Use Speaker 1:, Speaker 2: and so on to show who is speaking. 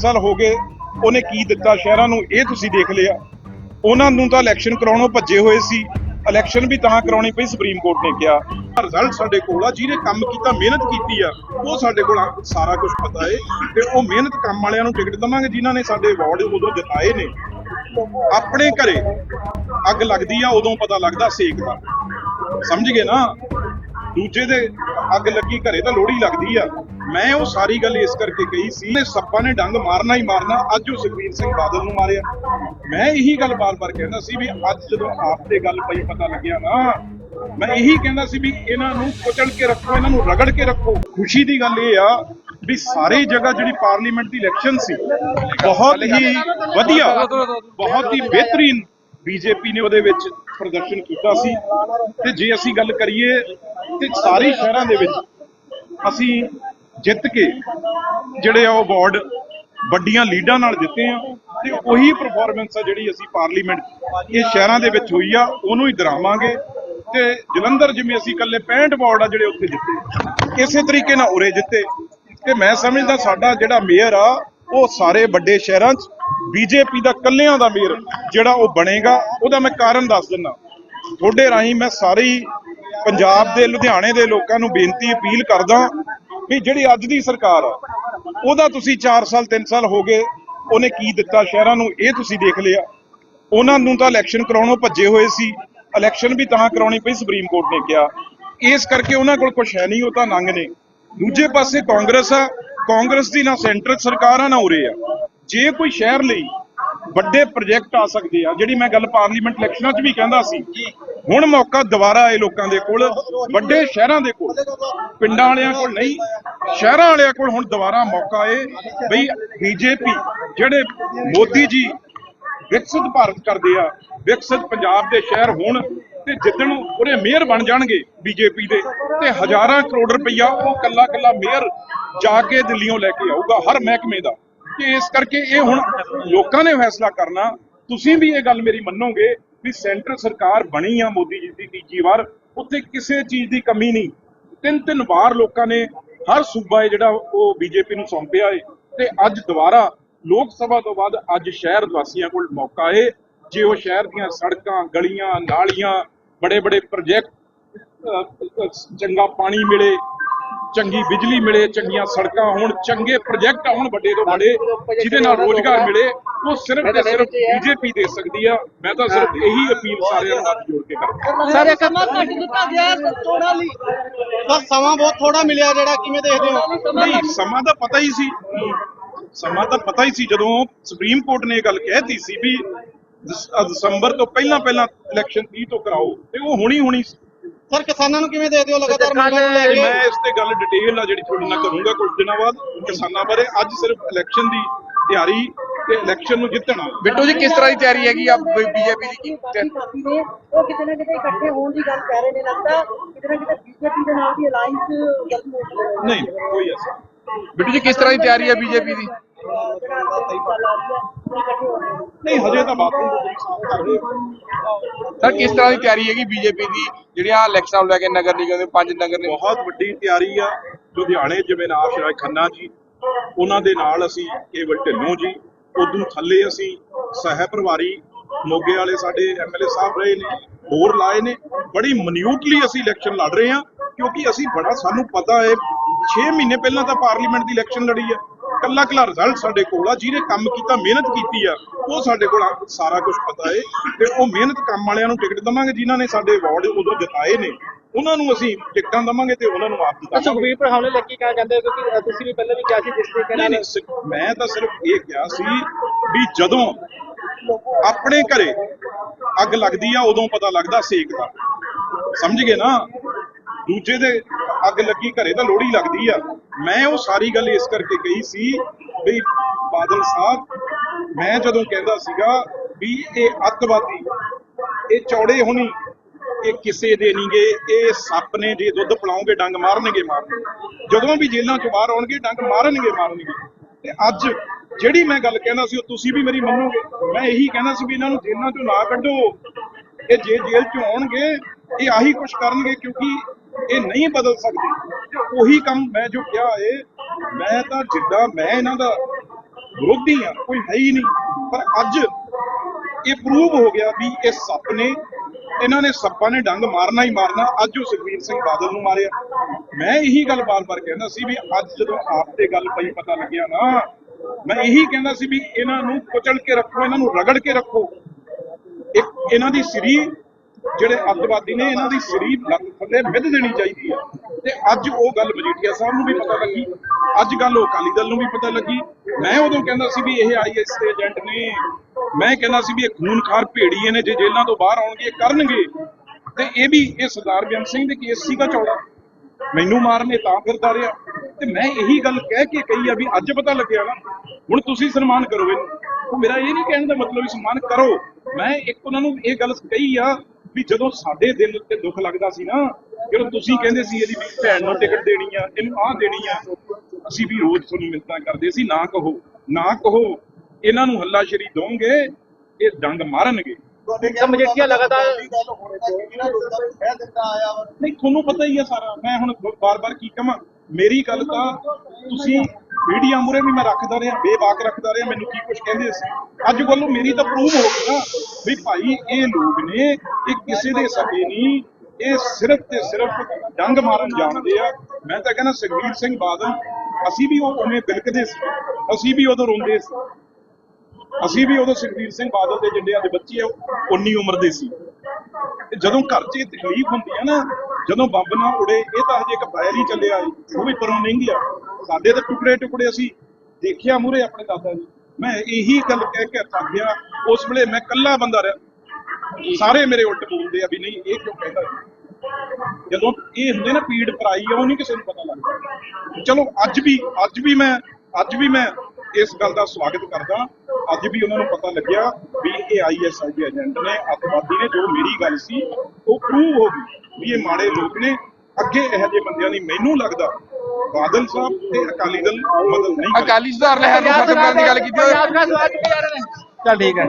Speaker 1: ਸਾਲ ਹੋ ਗਏ, ਉਹਨੇ ਕੀ ਦਿੱਤਾ? ਸ਼ਹਿਰਾਂ ਨੂੰ ਇਹ ਤੁਸੀਂ ਦੇਖ ਲਿਆ। ਉਹਨਾਂ ਨੂੰ ਤਾਂ ਇਲੈਕਸ਼ਨ ਕਰਾਉਣੋਂ ਭੱਜੇ ਹੋਏ ਸੀ। ਇਲੈਕਸ਼ਨ ਵੀ ਤਾਂ ਕਰਾਉਣੀ ਪਈ ਸੁਪਰੀਮ ਕੋਰਟ ਨੇ ਕਿਹਾ। ਰਿਜ਼ਲਟ ਸਾਡੇ ਕੋਲ ਆ, ਜਿਹਨੇ ਕੰਮ ਕੀਤਾ, ਮਿਹਨਤ ਕੀਤੀ ਆ, ਉਹ ਸਾਡੇ ਕੋਲ ਸਾਰਾ ਕੁਝ ਪਤਾ ਏ। ਤੇ ਉਹ ਮਿਹਨਤ ਕੰਮ ਵਾਲਿਆਂ ਨੂੰ ਟਿਕਟ ਦਵਾਂਗੇ, ਜਿਨ੍ਹਾਂ ਨੇ ਸਾਡੇ ਅਵਾਰਡ ਉਦੋਂ ਜਿਤਾਏ ਨੇ। ਆਪਣੇ ਘਰੇ ਅੱਗ ਲੱਗਦੀ ਆ, ਉਦੋਂ ਪਤਾ ਲੱਗਦਾ ਸੇਕ ਦਾ। ਸਮਝ ਗਏ ਨਾ? ਦੂਜੇ ਦੇ ਅੱਗ ਲੱਗੀ, ਘਰੇ ਤਾਂ ਲੋੜੀ ਲੱਗਦੀ ਆ। ਮੈਂ ਉਹ ਸਾਰੀ ਗੱਲ ਇਸ ਕਰਕੇ ਕਹੀ ਸੀ ਕਿ ਸੱਪਾਂ ਨੇ ਡੰਗ ਮਾਰਨਾ ਹੀ ਮਾਰਨਾ, ਅੱਜ ਉਹ ਸੁਖਬੀਰ ਸਿੰਘ ਬਾਦਲ ਨੂੰ ਮਾਰਿਆ। ਮੈਂ ਇਹੀ ਗੱਲ ਬਾਰ-ਬਾਰ ਕਹਿੰਦਾ ਸੀ ਵੀ ਅੱਜ ਜਦੋਂ ਆਪ ਤੇ ਗੱਲ ਪਈ ਪਤਾ ਲੱਗਿਆ ਨਾ, ਮੈਂ ਇਹੀ ਕਹਿੰਦਾ ਸੀ ਵੀ ਇਹਨਾਂ ਨੂੰ ਕੁਚਲ ਕੇ ਰੱਖੋ, ਇਹਨਾਂ ਨੂੰ ਰਗੜ ਕੇ ਰੱਖੋ। ਖੁਸ਼ੀ ਦੀ ਗੱਲ ਇਹ ਆ ਵੀ ਸਾਰੀ ਜਗ੍ਹਾ ਜਿਹੜੀ ਪਾਰਲੀਮੈਂਟ ਦੀ ਇਲੈਕਸ਼ਨ ਸੀ, ਬਹੁਤ ਹੀ ਵਧੀਆ, ਬਹੁਤ ਹੀ ਬਿਹਤਰੀਨ ਬੀਜੇਪੀ ਨੇ ਉਹਦੇ ਵਿੱਚ ਪ੍ਰਦਰਸ਼ਨ ਕੀਤਾ ਸੀ। ਤੇ ਜੇ ਅਸੀਂ ਗੱਲ ਕਰੀਏ ਤੇ ਸਾਰੇ ਸ਼ਹਿਰਾਂ ਦੇ ਵਿੱਚ ਅਸੀਂ ਜਿੱਤ ਕੇ ਜਿਹੜੇ ਆ ਉਹ ਅਵਾਰਡ ਵੱਡੀਆਂ ਲੀਡਾਂ ਨਾਲ ਜਿੱਤੇ ਆ ਤੇ ਉਹੀ ਪਰਫਾਰਮੈਂਸ ਆ ਜਿਹੜੀ ਅਸੀਂ ਪਾਰਲੀਮੈਂਟ ਇਹ ਸ਼ਹਿਰਾਂ ਦੇ ਵਿੱਚ ਹੋਈ ਆ, ਉਹਨੂੰ ਹੀ ਦਰਾਵਾਂਗੇ ਤੇ ਜਲੰਧਰ ਜਿਵੇਂ ਅਸੀਂ ਇਕੱਲੇ 65 ਵਾਰਡ ਆ ਜਿਹੜੇ ਉੱਥੇ ਜਿੱਤੇ, ਇਸੇ ਤਰੀਕੇ ਨਾਲ ਉਰੇ ਜਿੱਤੇ ਤੇ ਮੈਂ ਸਮਝਦਾ ਸਾਡਾ ਜਿਹੜਾ ਮੇਅਰ ਆ, ਉਹ ਸਾਰੇ ਵੱਡੇ ਸ਼ਹਿਰਾਂ 'ਚ ਬੀਜੇਪੀ ਦਾ ਕੱਲਿਆਂ ਦਾ ਮੇਅਰ ਜਿਹੜਾ ਉਹ ਬਣੇਗਾ, ਉਹਦਾ ਮੈਂ ਕਾਰਨ ਦੱਸ ਦਿੰਦਾ। ਤੁਹਾਡੇ ਰਾਹੀਂ ਮੈਂ ਸਾਰੀ ਪੰਜਾਬ ਦੇ, ਲੁਧਿਆਣੇ ਦੇ ਲੋਕਾਂ ਨੂੰ ਬੇਨਤੀ, ਅਪੀਲ ਕਰਦਾ ਵੀ ਜਿਹੜੀ ਅੱਜ ਦੀ ਸਰਕਾਰ ਆ, ਉਹਦਾ ਤੁਸੀਂ 4 ਸਾਲ 3 ਸਾਲ ਹੋ ਗਏ, ਉਹਨੇ ਕੀ ਦਿੱਤਾ? ਸ਼ਹਿਰਾਂ ਨੂੰ ਇਹ ਤੁਸੀਂ ਦੇਖ ਲਿਆ। ਉਹਨਾਂ ਨੂੰ ਤਾਂ ਇਲੈਕਸ਼ਨ ਕਰਾਉਣੋਂ ਭੱਜੇ ਹੋਏ ਸੀ। ਇਲੈਕਸ਼ਨ ਵੀ ਤਾਂ ਕਰਾਉਣੀ ਪਈ ਸੁਪਰੀਮ ਕੋਰਟ ਨੇ ਕਿਹਾ। ਇਸ ਕਰਕੇ ਉਹਨਾਂ ਕੋਲ ਕੁਝ ਹੈ ਨਹੀਂ, ਉਹ ਤਾਂ ਨੰਗ ਨੇ। ਦੂਜੇ ਪਾਸੇ ਕਾਂਗਰਸ ਆ, ਕਾਂਗਰਸ ਦੀ ਨਾ ਸੈਂਟਰ ਸਰਕਾਰ ਆ, ਨਾ ਉਰੇ ਆ। ਜੇ ਕੋਈ ਸ਼ਹਿਰ ਲਈ ਵੱਡੇ ਪ੍ਰੋਜੈਕਟ ਆ ਸਕਦੇ ਆ, ਜਿਹੜੀ ਮੈਂ ਗੱਲ ਪਾਰਲੀਮੈਂਟ ਇਲੈਕਸ਼ਨਾਂ 'ਚ ਵੀ ਕਹਿੰਦਾ ਸੀ। ਹੁਣ ਮੌਕਾ ਦੁਬਾਰਾ ਆਏ ਲੋਕਾਂ ਦੇ ਕੋਲ, ਵੱਡੇ ਸ਼ਹਿਰਾਂ ਦੇ ਕੋਲ, ਪਿੰਡਾਂ ਵਾਲਿਆਂ ਕੋਲ ਨਹੀਂ, ਸ਼ਹਿਰਾਂ ਵਾਲਿਆਂ ਕੋਲ ਹੁਣ ਦੁਬਾਰਾ ਮੌਕਾ ਏ ਬਈ ਬੀਜੇਪੀ ਜਿਹੜੇ ਮੋਦੀ ਜੀ ਵਿਕਸਿਤ ਭਾਰਤ ਕਰਦੇ ਆ, ਵਿਕਸਿਤ ਪੰਜਾਬ ਦੇ ਸ਼ਹਿਰ ਹੋਣ ਤੇ ਜਿੱਦਣ ਉਹਦੇ ਮੇਅਰ ਬਣ ਜਾਣਗੇ ਬੀਜੇਪੀ ਦੇ ਤੇ ਹਜ਼ਾਰਾਂ ਕਰੋੜ ਰੁਪਈਆ ਉਹ ਕੱਲਾ ਕੱਲਾ ਮੇਅਰ ਜਾ ਕੇ ਦਿੱਲੀੋਂ ਲੈ ਕੇ ਆਊਗਾ, ਹਰ ਮਹਿਕਮੇ ਦਾ। ਤੇ ਇਸ ਕਰਕੇ ਇਹ ਹੁਣ ਲੋਕਾਂ ਨੇ ਫੈਸਲਾ ਕਰਨਾ। ਤੁਸੀਂ ਵੀ ਇਹ ਗੱਲ ਮੇਰੀ ਮੰਨੋਗੇ ਵੀ ਸੈਂਟਰ ਸਰਕਾਰ ਬਣੀ ਆ ਮੋਦੀ ਜੀ ਦੀ ਤੀਜੀ ਵਾਰ, ਉੱਥੇ ਕਿਸੇ ਚੀਜ਼ ਦੀ ਕਮੀ ਨਹੀਂ। ਤਿੰਨ ਤਿੰਨ ਵਾਰ ਲੋਕਾਂ ਨੇ ਹਰ ਸੂਬਾ ਹੈ ਜਿਹੜਾ ਉਹ ਬੀਜੇਪੀ ਨੂੰ ਸੌਂਪਿਆ ਏ। ਤੇ ਅੱਜ ਦੁਬਾਰਾ, ਲੋਕ ਸਭਾ ਤੋਂ ਬਾਅਦ ਅੱਜ ਸ਼ਹਿਰ ਵਾਸੀਆਂ ਕੋਲ ਮੌਕਾ ਏ। ਜੇ ਉਹ ਸ਼ਹਿਰ ਦੀਆਂ ਸੜਕਾਂ, ਗਲੀਆਂ, ਨਾਲੀਆਂ ਬੜੇ ਬੜੇ ਪ੍ਰੋਜੈਕਟ ਚੰਗਾ ਪਾਣੀ ਮਿਲੇ ਚੰਗੀ ਬਿਜਲੀ ਮਿਲੇ ਚੰਗੀਆਂ ਸੜਕਾਂ ਹੋਣ ਚੰਗੇ ਪ੍ਰੋਜੈਕਟ ਹੋਣ ਵੱਡੇ ਤੋਂ ਵੱਡੇ ਜਿਹਦੇ ਨਾਲ ਰੋਜ਼ਗਾਰ ਮਿਲੇ ਉਹ ਸਿਰਫ ਤੇ ਸਿਰਫ ਬੀਜੇਪੀ ਦੇ ਸਕਦੀ ਆ। ਮੈਂ ਤਾਂ ਸਿਰਫ ਇਹੀ ਅਪੀਲ ਸਾਰਿਆਂ ਨੂੰ ਜੋੜ ਕੇ ਕਰਦਾ।
Speaker 2: ਸਾਰੇ ਸਮਾਂ ਘੱਟ ਦਿੱਤਾ ਗਿਆ ਥੋੜਾ ਲਈ। ਬਸ ਸਮਾਂ ਬਹੁਤ ਥੋੜਾ ਮਿਲਿਆ ਜਿਹੜਾ ਕਿਵੇਂ ਦੇਖਦੇ ਹੋ?
Speaker 1: ਨਹੀਂ ਸਮਾਂ ਤਾਂ ਪਤਾ ਹੀ ਸੀ। ਸਮਾਂ ਤਾਂ ਪਤਾ ਹੀ ਸੀ ਜਦੋਂ ਸੁਪਰੀਮ ਕੋਰਟ ਨੇ ਇਹ ਗੱਲ ਕਹਿਤੀ ਸੀ ਵੀ ਦਸੰਬਰ ਤੋਂ ਪਹਿਲਾਂ ਪਹਿਲਾਂ ਇਲੈਕਸ਼ਨ 30 ਤੋਂ ਕਰਾਓ ਤੇ ਉਹ ਹੋਣੀ ਹੋਣੀ ਸੀ
Speaker 2: ਸਰ ਕਿਸਾਨਾਂ ਨੂੰ ਕਿਵੇਂ ਦੇਖਦੇ ਹੋ ਲਗਾਤਾਰ ਮੰਗਾਂ ਨੂੰ ਲੈ
Speaker 1: ਤੇ
Speaker 2: ਕੇ?
Speaker 1: ਮੈਂ ਇਸ ਤੇ ਗੱਲ ਡਿਟੇਲ ਆ ਜਿਹੜੀ ਤੁਹਾਡੇ ਨਾਲ ਕਰੂੰਗਾ ਕੁਝ ਦਿਨਾਂ ਬਾਅਦ। ਕਿਸਾਨਾਂ ਬਾਰੇ ਅੱਜ ਸਿਰਫ ਇਲੈਕਸ਼ਨ ਦੀ ਤਿਆਰੀ ਤੇ ਇਲੈਕਸ਼ਨ ਨੂੰ ਜਿੱਤਣਾ।
Speaker 3: ਬਿੱਟੂ ਜੀ ਕਿਸ ਤਰ੍ਹਾਂ ਦੀ ਤਿਆਰੀ ਹੈਗੀ ਆ ਬੀਜੇਪੀ ਦੀ? ਕੀ
Speaker 4: ਪਾਰਟੀ ਨੇ। ਉਹ ਕਿਤੇ ਨਾ ਕਿਤੇ ਇਕੱਠੇ ਹੋਣ ਦੀ ਗੱਲ ਕਹਿ ਰਹੇ ਨੇ ਲੱਗਦਾ ਕਿਤੇ ਨਾ ਕਿਤੇ ਬੀਜੇਪੀ ਦੇ ਨਾਲ ਦੀ ਅਲਾਈਅੰਸ ਜਲਦੀ ਹੋ ਜਾਵੇ
Speaker 1: ਨਹੀਂ ਕੋਈ ਐਸਾ।
Speaker 3: ਬਿੱਟੂ ਜੀ ਕਿਸ ਤਰ੍ਹਾਂ ਦੀ ਤਿਆਰੀ ਹੈ ਬੀਜੇਪੀ ਦੀ?
Speaker 1: ਨਹੀਂ ਹਜੇ ਤਾਂ ਕਰ ਰਹੇ
Speaker 3: ਸਰ ਕਿਸ ਤਰ੍ਹਾਂ ਦੀ ਤਿਆਰੀ ਹੈਗੀ ਬੀਜੇਪੀ ਦੀ? ਜਿਹੜੀਆਂ ਇਲੈਕਸ਼ਨਾਂ ਨੂੰ ਲੈ ਕੇ ਨਗਰ ਨਿਗਮ ਦੇ ਪੰਜ ਨਗਰ ਨੇ
Speaker 1: ਬਹੁਤ ਵੱਡੀ ਤਿਆਰੀ ਆ। ਲੁਧਿਆਣੇ ਜਿਵੇਂ ਨਾਸ਼ ਰਾਜ ਖੰਨਾ ਜੀ ਉਹਨਾਂ ਦੇ ਨਾਲ ਅਸੀਂ ਕੇਵਲ ਢਿੱਲੋਂ ਜੀ ਉਦੋਂ ਥੱਲੇ ਅਸੀਂ ਸਹਿ ਪਰਿਵਾਰੀ ਮੋਗੇ ਵਾਲੇ ਸਾਡੇ ਐਮਐਲਏ ਸਾਹਿਬ ਰਹੇ ਨੇ ਹੋਰ ਲਾਏ ਨੇ। ਬੜੀ ਮਨਿਊਟਲੀ ਅਸੀਂ ਇਲੈਕਸ਼ਨ ਲੜ ਰਹੇ ਹਾਂ ਕਿਉਂਕਿ ਅਸੀਂ ਬੜਾ ਸਾਨੂੰ ਪਤਾ ਹੈ 6 ਮਹੀਨੇ ਪਹਿਲਾਂ ਤਾਂ ਪਾਰਲੀਮੈਂਟ ਦੀ ਇਲੈਕਸ਼ਨ ਲੜੀ ਆ। ਕੱਲਾ ਕੱਲਾ ਰਿਜ਼ਲਟ ਸਾਡੇ ਕੋਲ ਆ ਜਿਹਨੇ ਕੰਮ ਕੀਤਾ ਮਿਹਨਤ ਕੀਤੀ ਆ ਉਹ ਸਾਡੇ ਕੋਲ ਸਾਰਾ ਕੁਝ ਪਤਾ ਏ। ਤੇ ਉਹ ਮਿਹਨਤ ਕੰਮ ਵਾਲਿਆਂ ਨੂੰ ਟਿਕਟ ਦਵਾਂਗੇ ਜਿਨ੍ਹਾਂ ਨੇ ਸਾਡੇ ਅਵਾਰਡ ਉਦੋਂ ਜਿਤਾਏ ਨੇ। ਉਹਨਾਂ ਨੂੰ ਅਸੀਂ ਟਿਕਟਾਂ ਦਵਾਂਗੇ ਤੇ ਉਹਨਾਂ ਨੂੰ ਆਪ ਜਿਤਾਵਾਂਗੇ।
Speaker 2: ਸੁਖਬੀਰ ਪਰ ਹਮਲੇ ਲੈ ਕੇ ਕਿਹਾ ਜਾਂਦੇ ਹੋ ਕਿਉਂਕਿ ਤੁਸੀਂ ਵੀ ਪਹਿਲਾਂ ਵੀ ਕਿਹਾ ਸੀ ਜਿਸ ਤਰੀਕੇ
Speaker 1: ਸਿ- ਮੈਂ ਤਾਂ ਸਿਰਫ ਇਹ ਕਿਹਾ ਸੀ ਵੀ ਜਦੋਂ ਆਪਣੇ ਘਰੇ ਅੱਗ ਲੱਗਦੀ ਆ ਉਦੋਂ ਪਤਾ ਲੱਗਦਾ ਸੇਕ ਦਾ। ਸਮਝ ਗਏ ਨਾ? ਦੂਜੇ ਦੇ ਅੱਗ ਲੱਗੀ ਘਰੇ ਤਾਂ ਲੋੜੀ ਲੱਗਦੀ ਆ। ਮੈਂ ਉਹ ਸਾਰੀ ਗੱਲ ਇਸ ਕਰਕੇ ਕਹੀ ਸੀ ਵੀ ਬਾਦਲ ਸਾਹਿਬ, ਮੈਂ ਜਦੋਂ ਕਹਿੰਦਾ ਸੀਗਾ ਵੀ ਇਹ ਅੱਤਵਾਦੀ, ਇਹ ਚੌੜੇ ਹੋਣੀ, ਇਹ ਕਿਸੇ ਦੇ ਨਹੀਂਗੇ ਇਹ ਸੱਪ ਨੇ ਜੇ ਦੁੱਧ ਪਿਲਾਉਂਗੇ ਡੰਗ ਮਾਰਨਗੇ ਮਾਰਨਗੇ। ਜਦੋਂ ਵੀ ਜੇਲ੍ਹਾਂ ਚੋਂ ਬਾਹਰ ਆਉਣਗੇ ਡੰਗ ਮਾਰਨਗੇ ਮਾਰਨਗੇ। ਤੇ ਅੱਜ ਜਿਹੜੀ ਮੈਂ ਗੱਲ ਕਹਿੰਦਾ ਸੀ ਉਹ ਤੁਸੀਂ ਵੀ ਮੇਰੀ ਮੰਨੋਗੇ। ਮੈਂ ਇਹੀ ਕਹਿੰਦਾ ਸੀ ਵੀ ਇਹਨਾਂ ਨੂੰ ਜੇਲ੍ਹਾਂ ਚੋਂ ਨਾ ਕੱਢੋ। ਇਹ ਜੇ ਜੇਲ੍ਹ ਚੋਂ ਆਉਣਗੇ, ਇਹ ਆਹੀ ਕੁਝ ਕਰਨਗੇ ਕਿਉਂਕਿ ਇਹ ਨਹੀਂ ਬਦਲ ਸਕਦੇ। ਉਹੀ ਕੰਮ ਮੈਂ ਜੋ ਕਿਹਾ ਏ, ਮੈਂ ਤਾਂ ਜਿੱਦਾਂ ਮੈਂ ਇਹਨਾਂ ਦਾ ਵਿਰੋਧੀ ਆ ਕੋਈ ਹੈ ਹੀ ਨਹੀਂ। ਪਰ ਅੱਜ ਇਹ ਪ੍ਰੂਵ ਹੋ ਗਿਆ ਵੀ ਇਹ ਸੱਪ ਨੇ, ਇਹਨਾਂ ਨੇ ਸੱਪਾਂ ਨੇ ਡੰਗ ਮਾਰਨਾ ਹੀ ਮਾਰਨਾ, ਅੱਜ ਉਹ ਸੁਖਬੀਰ ਸਿੰਘ ਬਾਦਲ ਨੂੰ ਮਾਰਿਆ। ਮੈਂ ਇਹੀ ਗੱਲ ਬਾਰ-ਬਾਰ ਕਹਿੰਦਾ ਸੀ ਵੀ ਅੱਜ ਜਦੋਂ ਆਪ ਤੇ ਗੱਲ ਪਈ ਪਤਾ ਲੱਗਿਆ ਨਾ, ਮੈਂ ਇਹੀ ਕਹਿੰਦਾ ਸੀ ਵੀ ਇਹਨਾਂ ਨੂੰ ਕੁਚਲ ਕੇ ਰੱਖੋ, ਇਹਨਾਂ ਨੂੰ ਰਗੜ ਕੇ ਰੱਖੋ। ਇੱਕ ਇਹਨਾਂ ਦੀ ਸਰੀ ਜਿਹੜੇ ਅੱਤਵਾਦੀ ਨੇ, ਇਹਨਾਂ ਦੀ ਸਰੀਰ ਲੱਗ ਥੱਲੇ ਮਿੱਧ ਦੇਣੀ ਚਾਹੀਦੀ ਹੈ ਤੇ ਅੱਜ ਉਹ ਗੱਲ ਮਜੀਠੀਆ ਸਾਹਿਬ ਨੂੰ ਵੀ ਪਤਾ ਲੱਗੀ। ਅੱਜ ਗੱਲ ਉਹ ਅਕਾਲੀ ਦਲ ਨੂੰ ਵੀ ਪਤਾ ਲੱਗੀ। ਮੈਂ ਉਦੋਂ ਕਹਿੰਦਾ ਸੀ ਵੀ ਇਹ ਆਈਐਸ ਦੇ ਏਜੰਟ ਨੇ, ਮੈਂ ਕਹਿੰਦਾ ਸੀ ਵੀ ਇਹ ਖੂਨਖਾਰ ਭੇੜੀਏ ਨੇ, ਜੇ ਜੇਲ੍ਹਾਂ ਤੋਂ ਬਾਹਰ ਆਉਣਗੇ, ਇਹ ਕਰਨਗੇ। ਤੇ ਇਹ ਵੀ ਇਹ ਸਰਦਾਰ ਬੇਅੰਤ ਸਿੰਘ ਦੇ ਕੇਸ ਸੀਗਾ ਚੌੜਾ। ਮੈਨੂੰ ਮਾਰਨੇ ਤਾਂ ਫਿਰਦਾ ਰਿਹਾ। ਤੇ ਮੈਂ ਇਹੀ ਗੱਲ ਕਹਿ ਕੇ ਕਹੀ ਆ ਵੀ ਅੱਜ ਪਤਾ ਲੱਗਿਆ ਨਾ, ਹੁਣ ਤੁਸੀਂ ਸਨਮਾਨ ਕਰੋ ਇਹਨੂੰ। ਉਹ ਮੇਰਾ ਇਹ ਨਹੀਂ ਕਹਿਣ ਦਾ ਮਤਲਬ ਸਨਮਾਨ ਕਰੋ। ਮੈਂ ਇੱਕ ਉਹਨਾਂ ਨੂੰ ਇਹ ਗੱਲ ਕਹੀ ਆ ਵੀ ਜਦੋਂ ਸਾਡੇ ਦਿਲ ਤੇ ਦੁੱਖ ਲੱਗਦਾ ਸੀ ਨਾ ਜਦੋਂ ਤੁਸੀਂ ਕਹਿੰਦੇ ਸੀ ਇਹਦੀ ਵੀ ਭੈਣ ਨੂੰ ਟਿਕਟ ਦੇਣੀ ਆ ਇਹਨੂੰ ਆਹ ਦੇਣੀ ਆ ਅਸੀਂ ਵੀ ਰੋਜ਼ ਤੁਹਾਨੂੰ ਮਿੰਤਾਂ ਕਰਦੇ ਸੀ ਨਾ ਕਹੋ ਨਾ ਕਹੋ ਇਹਨਾਂ ਨੂੰ ਹੱਲਾਸ਼ੇਰੀ ਦੋਗੇ ਇਹ ਡੰਗ ਮਾਰਨਗੇ।
Speaker 2: ਮਜੀਠੀਆ ਲਗਾਤਾਰ
Speaker 1: ਨਹੀਂ ਤੁਹਾਨੂੰ ਪਤਾ ਹੀ ਆ ਸਾਰਾ ਮੈਂ ਹੁਣ ਬਾਰ-ਬਾਰ ਕੀ ਕਹਾਂ ਮੇਰੀ ਗੱਲ ਤਾਂ ਤੁਸੀਂ ਮੀਡੀਆ ਮੂਰੇ ਵੀ ਮੈਂ ਰੱਖਦਾ ਰਿਹਾ ਬੇਬਾਕ ਰੱਖਦਾ ਰਿਹਾ, ਮੈਨੂੰ ਕੀ ਕੁਝ ਕਹਿੰਦੇ ਸੀ। ਅੱਜ ਵੱਲੋਂ ਮੇਰੀ ਤਾਂ ਪ੍ਰੂਵ ਹੋ ਗਈ ਨਾ ਵੀ ਭਾਈ ਇਹ ਲੋਕ ਨੇ, ਇਹ ਕਿਸੇ ਦੇ ਸਕੇ ਨਹੀਂ, ਇਹ ਸਿਰਫ ਤੇ ਸਿਰਫ ਡੰਗ ਮਾਰਨ ਜਾਣਦੇ ਆ। ਮੈਂ ਤਾਂ ਕਹਿੰਦਾ ਸੁਖਬੀਰ ਸਿੰਘ ਬਾਦਲ, ਅਸੀਂ ਵੀ ਉਹ ਉਵੇਂ ਬਿਲਕਦੇ ਸੀ, ਅਸੀਂ ਵੀ ਉਦੋਂ ਰੋਂਦੇ ਸੀ। ਅਸੀਂ ਵੀ ਉਦੋਂ ਸੁਖਬੀਰ ਸਿੰਘ ਬਾਦਲ ਦੇ ਜਿੰਦਿਆਂ ਦੇ ਬੱਚੇ ਆ 19 ਉਮਰ ਦੇ ਸੀ। ਜਦੋਂ ਘਰ 'ਚ ਇਹ ਤਕਲੀਫ ਹੁੰਦੀ ਹੈ ਨਾ, ਜਦੋਂ ਬੰਬ ਨਾ ਉੜੇ, ਇਹ ਤਾਂ ਹਜੇ ਇੱਕ ਫਾਇਰ ਹੀ ਚੱਲਿਆ ਉਹ ਵੀ ਪਰੋਂ ਨਹੀਂ ਗਿਆ। ਸਾਡੇ ਤਾਂ ਟੁਕੜੇ ਟੁਕੜੇ ਅਸੀਂ ਦੇਖਿਆ ਮੂਰੇ ਆਪਣੇ ਦਾਦਾ ਜੀ। ਮੈਂ ਇਹੀ ਗੱਲ ਕਹਿ ਕੇ ਥੱਕ ਗਿਆ ਉਸ ਵੇਲੇ ਮੈਂ ਇਕੱਲਾ ਬੰਦਾ ਰਿਹਾ। ਸਾਰੇ ਮੇਰੇ ਉਲਟ ਬੋਲਦੇ ਆ ਵੀ ਨਹੀਂ, ਇਹ ਕਿਉਂ ਕਹਿੰਦਾ ਜਦੋਂ ਇਹ ਹੁੰਦੇ ਨਾ ਪੀੜ ਪਰਾਈ ਆ ਉਹ ਨਹੀਂ ਕਿਸੇ ਨੂੰ ਪਤਾ ਲੱਗਦਾ। ਚਲੋ, ਅੱਜ ਵੀ ਅੱਜ ਵੀ ਮੈਂ, ਅੱਜ ਵੀ ਮੈਂ ਇਸ ਗੱਲ ਦਾ ਸਵਾਗਤ ਕਰਦਾ। ਅੱਜ ਵੀ ਉਹਨਾਂ ਨੂੰ ਪਤਾ ਲੱਗਿਆ ਵੀ ਇਹ ਆਈਐਸਆਈ ਦੇ ਏਜੰਟ ਨੇ, ਅੱਤਵਾਦੀ ਨੇ ਜੋ ਮੇਰੀ ਗੱਲ ਸੀ, ਉਹ ਪ੍ਰੂਵ ਹੋ ਗਈ ਵੀ ਇਹ ਮਾੜੇ ਲੋਕ ਨੇ। ਅੱਗੇ ਇਹੋ ਜਿਹੇ ਬੰਦਿਆਂ ਦੀ ਮੈਨੂੰ ਲੱਗਦਾ ਬਾਦਲ ਸਾਹਿਬ ਤੇ ਅਕਾਲੀ ਦਲ ਮਦਦ ਨਹੀਂ
Speaker 3: ਅਕਾਲੀ ਸੁਧਾਰ ਲਹਿਰ ਨੂੰ ਖਤਮ ਕਰਨ ਦੀ ਗੱਲ ਕੀਤੀ ਹੋਵੇ
Speaker 2: ਚੱਲ ਠੀਕ ਹੈ।